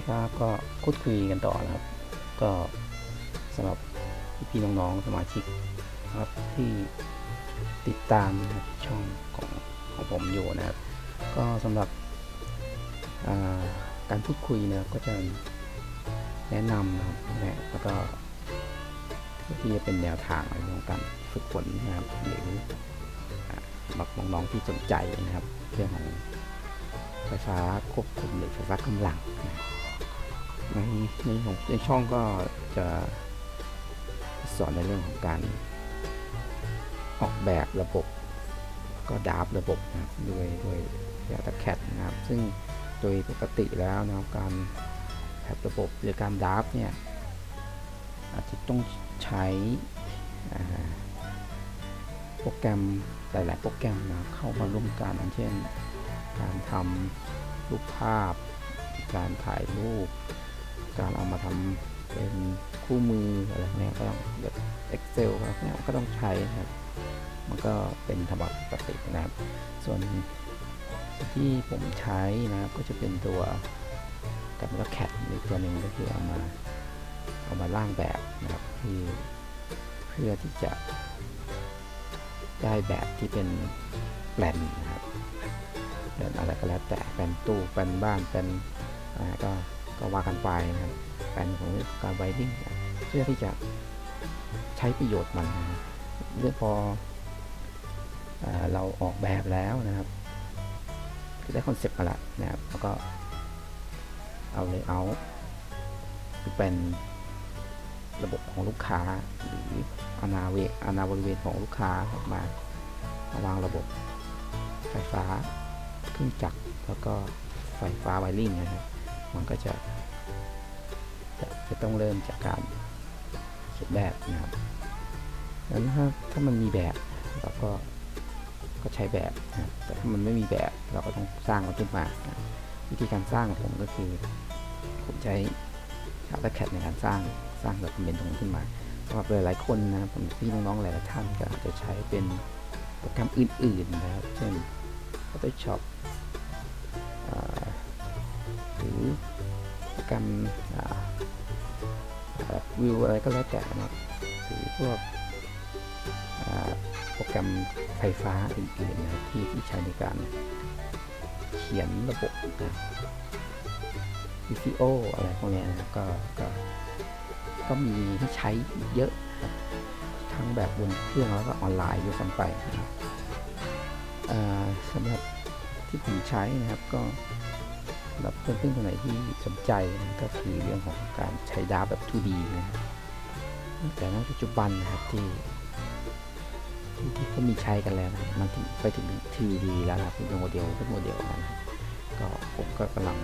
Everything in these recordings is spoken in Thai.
คครับก็พูดคุยกันต่อนะครับ ก็สำหรับพี่น้องๆสมาชิกครับที่ติดตามช่องของของผมอยู่นะครับ ก็สำหรับาการพูดคุยนะครับก็จะแนะนำนะครับแล้วก็เพื่อที่จะเป็นแนวทางในเรื่องของการฝึกฝนนะครับหรืออ่าสำหรับน้องๆที่สนใจนะครับ เรื่องของไฟฟ้าควบคุมหรือไฟฟ้ากำลังนะครับ ในในของในช่องก็จะสอนในเรื่องของการออกแบบระบบ ก็ดาฟระบบนะครับด้วยด้วยยาตาแคดนะครับ ซึ่งโดยปกติแล้วนะครับการแพทระบบหรือการดาฟเนี่ยอาจจะต้องใช้โปรแกรมหลาย ๆ โปรแกรมนะเข้ามาร่วมกันเช่น การทำรูปภาพ การถ่ายรูป การเอามาทำเป็นคู่มืออะไรพวกเนี้ยก็ต้องแบบ Excel อะไรพวกเนี้ยก็ต้องใช้ครับ มันก็เป็นธรรมดาปกตินะครับ ส่วนที่ผมใช้นะครับก็จะเป็นตัวกับแล้วแคดอีกตัวหนึ่งก็คือเอามาเอามาร่างแบบนะครับที่เพื่อที่จะได้แบบที่เป็นแปลนนะครับแปลนอะไรก็แล้วแต่แปลนตู้แปลนบ้านแปลนอะไรก็ ก็ว่ากันไปนะครับแปลนของการไวริ่งเพื่อที่จะใช้ประโยชน์มันนะเรื่องพออเราออกแบบแล้วนะครับได้คอนเซปต์มาแล้วนะครับแล้วก็เอาเลยเอาเป็นระบบของลูกค้าหรืออาณาเวอาณาบริเวณของลูกค้าออกมามาวางระบบไฟฟ้าเครื่องจักรแล้วก็ไฟฟ้าไวริ่งนะครับ มันก็จะจะจะต้องเริ่มจากการเขียนแบบนะครับแล้วถ้าถ้ามันมีแบบเราก็ก็ใช้แบบนะแต่ถ้ามันไม่มีแบบเราก็ต้องสร้างมันขึ้นมานะวิธีการสร้างของผมก็คือ ผมใช้ AutoCAD ในการสร้างสร้างแบบคอมเมนต์ตรงนี้ขึ้นมาสำหรับหลายๆคนนะผมพี่น้องๆหลายๆท่านก็อาจจะใช้เป็นโปรแกรมอื่น ๆ นะครับ เช่น Photoshop หรือ โปรแกรมวิวอะไรก็แล้วแต่นะหรือพวกโปรแกรมไฟฟ้าอื่นๆนะที่ที่ใช้ในการเขียนระบบนะวิดีโออะไรพวกนี้นะก็ก็ก็มีให้ใช้เยอะ ทั้งแบบบนเครื่องแล้วก็ออนไลน์ด้วยซ้ำไปนะครับสำหรับที่ผมใช้นะครับก็ รับเพื่อนๆคนไหนที่สนใจนก็คือเรื่องของการใช้ดาวแบบ 2D นะแต่ในปัจจุบันนะครับที่ที่ที่เขามีใช้กันแล้วนะมันไปถึง 3D แล้วนะครับเป็นโมเดลเป็นโมเดลแล้วนะก็ผมก็กำลัง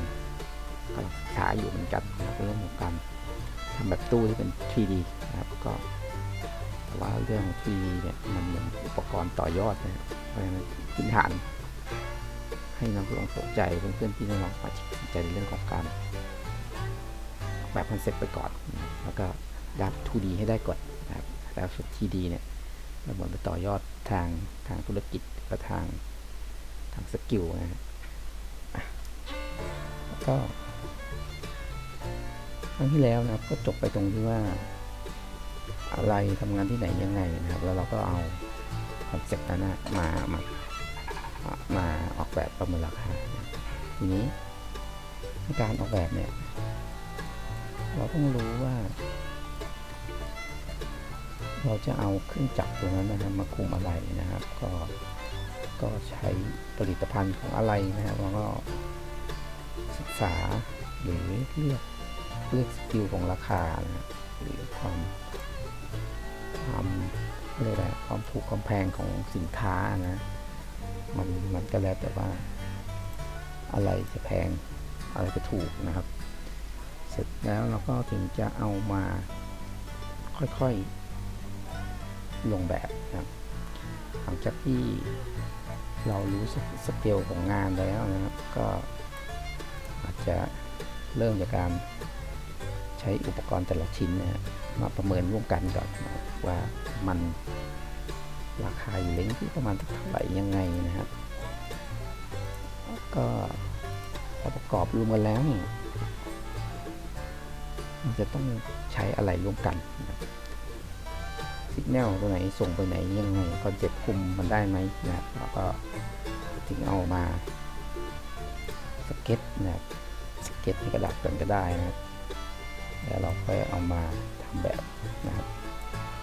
กำลังศึกษาอยู่เหมือนกันนะครับเรื่องของการทำแบบตู้ที่เป็น 3D นะครับก็แต่ว่าเรื่องของ 3D เนี่ยมันเหมือนอุปกรณ์ต่อยอดนะเพราะฉะนั้นพื้นฐาน ให้น้องผู้ลองสนใจเพื่อนๆพี่น้องมาสนใจในเรื่องของการแบบคอนเซ็ปต์ไปก่อนนะครับแล้วก็ดับ 2D ให้ได้ก่อนนะครับแล้วสุด 3D เนี่ยเราเหมือนไปต่อยอดทางทางธุรกิจและทางทางสกิลนะฮะแล้วก็ครั้งที่แล้วนะครับก็จบไปตรงที่ว่า อะไรทำงานที่ไหนยังไงนะครับ แล้วเราก็เอาคอนเซ็ปต์นั้นมามา มาออกแบบประเมินราคาทีนี้ในการออกแบบเนี่ย เราต้องรู้ว่า เราจะเอาเครื่องจักรตัวนั้นนะครับมาคุมอะไรนะครับ ก็ก็ใช้ผลิตภัณฑ์ของอะไรนะครับแล้วก็ศึกษาหรือเลือกเลือกสกิลของราคานะหรือความความเรียกอะไรความถูกความแพงของสินค้านะ มันมันก็แล้วแต่ว่า อะไรจะแพงอะไรจะถูกนะครับ เสร็จแล้วเราก็ถึงจะเอามาค่อยๆลงแบบนะครับหลังจากที่เรารู้สสเกลของงานแล้วนะครับ ก็อาจจะเริ่มจากการใช้อุปกรณ์แต่ละชิ้นนะมาประเมินร่วมกันก่อนนะว่ามัน ราคาอยู่เลนที่ประมาณเท่าไหร่ยังไงนะครับ ก็พอประกอบรวมกันแล้วเนี่ยมันจะต้องใช้อะไรร่วมกันนะสัญญาณตัวไหนส่งไปไหนยังไงคอนเซ็ปต์คุมมันได้ไหมนะครับแล้วก็ถึงเอามาสเก็ตนะครับสเก็ตในกระดาษกันก็ได้นะครับแล้วเราค่อยเอามาทำแบบนะครับ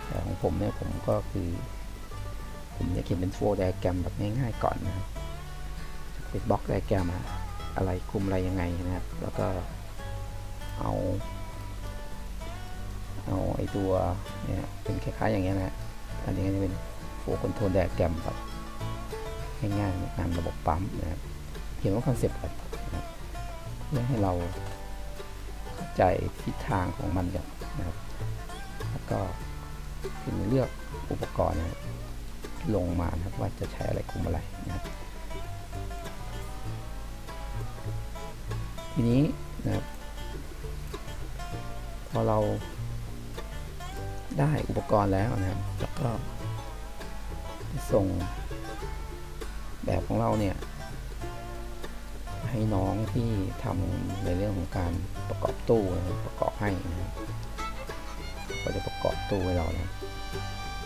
แต่ของผมเนี่ยผมก็คือ ผมจะเขียนเป็นโฟล์ไดอะแกรมแบบง่ายๆก่อนนะครับเป็นบล็อกไดอะแกรมอะอะไรคุมอะไรยังไงนะครับ แล้วก็เอาเอาไอตัวเนี่ยเป็นคล้ายๆอย่างเงี้ยนะฮะอันนี้ก็จะเป็นโฟล์คอนโทรลไดอะแกรมแบบง่ายๆในการระบบปั๊มนะครับเขียนว่าคอนเซปต์ก่อนนะครับเพื่อให้เราเข้าใจทิศทางของมันก่อนนะครับ แล้วก็ถึงเลือกอุปกรณ์นะครับ ลงมานะครับว่าจะใช้อะไรคุมอะไรนะครับทีนี้นะครับพอเราได้อุปกรณ์แล้วนะครับแล้วก็ส่งแบบของเราเนี่ย ให้น้องที่ทำในเรื่องของการประกอบตู้นะครับประกอบให้นะครับก็จะประกอบตู้ให้เรานะ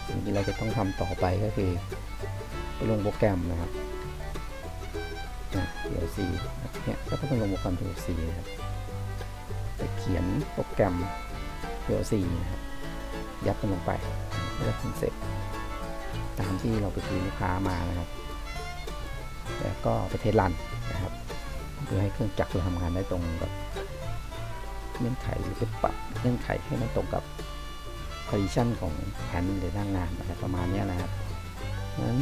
สิ่งที่เราจะต้องทำต่อไปก็คือไปลงโปรแกรมนะครับนะ PLC นะเนี่ยก็ต้องลงโปรแกรม PLC นะครับไปเขียนโปรแกรม PLC นะครับยัดมันลงไปเพื่อคอนเซ็ปต์ตามที่เราไปคุยลูกค้ามานะครับ แล้วก็ไปเทสรันนะครับเพื่อให้เครื่องจักรเราทำงานได้ตรงกับเงื่อนไขหรือไปปรับเงื่อนไขให้มันตรงกับ condition ของแผนหรือหน้างงานอะไรประมาณนี้นะครับนั้น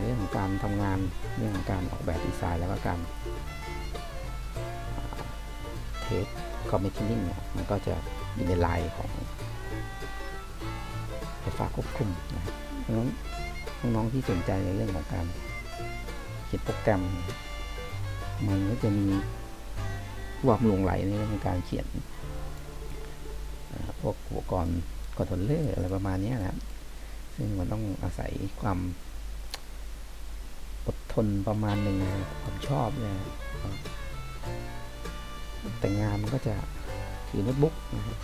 เรื่องของการทำงานเรื่องของการออกแบบดีไซน์แล้วก็การเทสคอมมิชชั่นนิ่งเนี่ยมันก็จะอยู่ในไลน์ของไฟฟ้าควบคุมนะครับเพราะฉะนั้นน้องๆที่สนใจในเรื่องของการเขียนโปรแกรม มันก็จะมีความหลงไหลในเรื่องของการเขียน พวกอุปกรณ์คอนโทรลเลอร์อะไรประมาณนี้นะครับ ซึ่งมันต้องอาศัยความอดทนประมาณหนึ่งความชอบเนี่ยแต่งานมันก็จะถือโน้ตบุ๊กนะครับ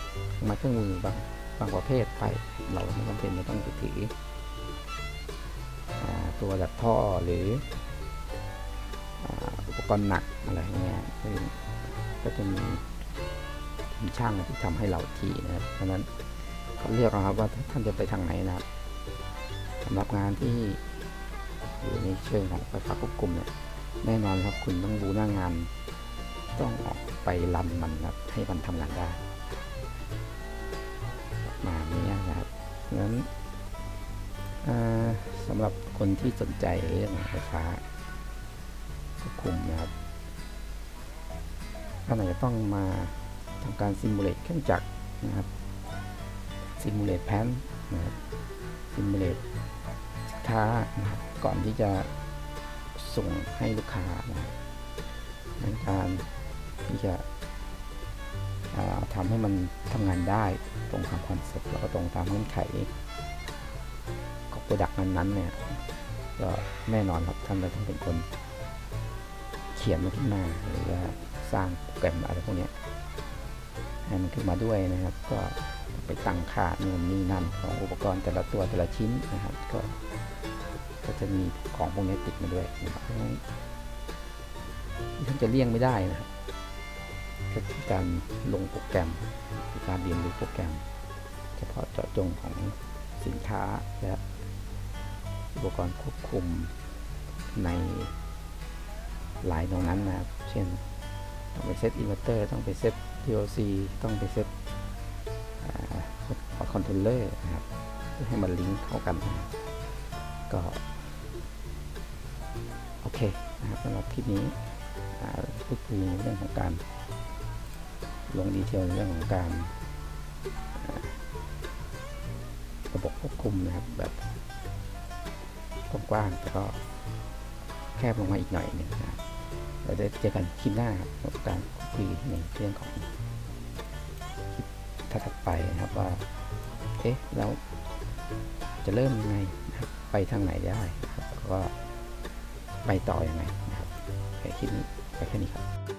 มาเครื่องมือบางบางประเภทไป เราไม่จำเป็นจะต้องไปถือตัวดัดท่อหรืออุปกรณ์หนักอะไรเงี้ยก็จะมี ช่างที่ทำให้เราทีนะครับเพราะนั้นเขาเรียกนะครับว่าท่านจะไปทางไหนนะครับสำหรับงานที่อยู่ในเชิงของไฟฟ้าควบคุมเนี่ยแน่นอนครับคุณต้องรู้หน้างาน ต้องออกไปรันมันครับให้มันทำงานได้มาณนี้นะครับเพราะนั้นสำหรับคนที่สนใจเรื่องไฟฟ้าควบคุมนะครับท่านอาจจะต้องมา ทำการซิมูเลตเครื่องจักรนะครับซิมูเลตแพนนะครับซิมูเลตสินค้านะครับก่อนที่จะส่งให้ลูกค้านะครับในการที่จะอ่าทำให้มันทำงานได้ตรงตามคอนเซ็ปต์แล้วก็ตรงตามเงื่อนไขของโปรดักต์นั้นๆเนี่ยก็แน่นอนครับท่านจะต้องเป็นคนเขียนมันขึ้นมาหรือว่าสร้างโปรแกรมอะไรพวกนี้ มันขึ้นมาด้วยนะครับ ก็ไปตั้งค่านู่นนี่นั่นของอุปกรณ์แต่ละตัวแต่ละชิ้นนะครับ ก็ก็จะมีของพวกนี้ติดมาด้วยนะครับท่านจะเลี่ยงไม่ได้นะครับก็คือการลงโปรแกรมคือการเรียนรู้โปรแกรม เฉพาะเจาะจงของสินค้าและอุปกรณ์ควบคุมในหลายตรงนั้นนะครับ เช่น ต้องไปเซตอินเวอร์เตอร์ ต้องไปเซต PLC ต้องไปเซตคอนโทรลเลอร์นะครับเพื่อให้มันลิงก์เข้ากันนะก็ โอเคนะครับสำหรับคลิปนี้พูดคุยเรื่องของการ ลงดีเทลเรื่องของการระบบควบคุมนะครับแบบกว้างๆแต่ก็แคบลงมาอีกหน่อยหนึงนะครับเราจะเจอกันคลิปหน้าครับกับการ คุยในเรื่องของคลิปถัดไปนะครับว่า เอ๊ะแล้วจะเริ่มยังไงนะครับไปทางไหนได้นะครับก็ไปต่ออยังไงนะครับแค่คลิปนี้ไปแค่นี้ครับ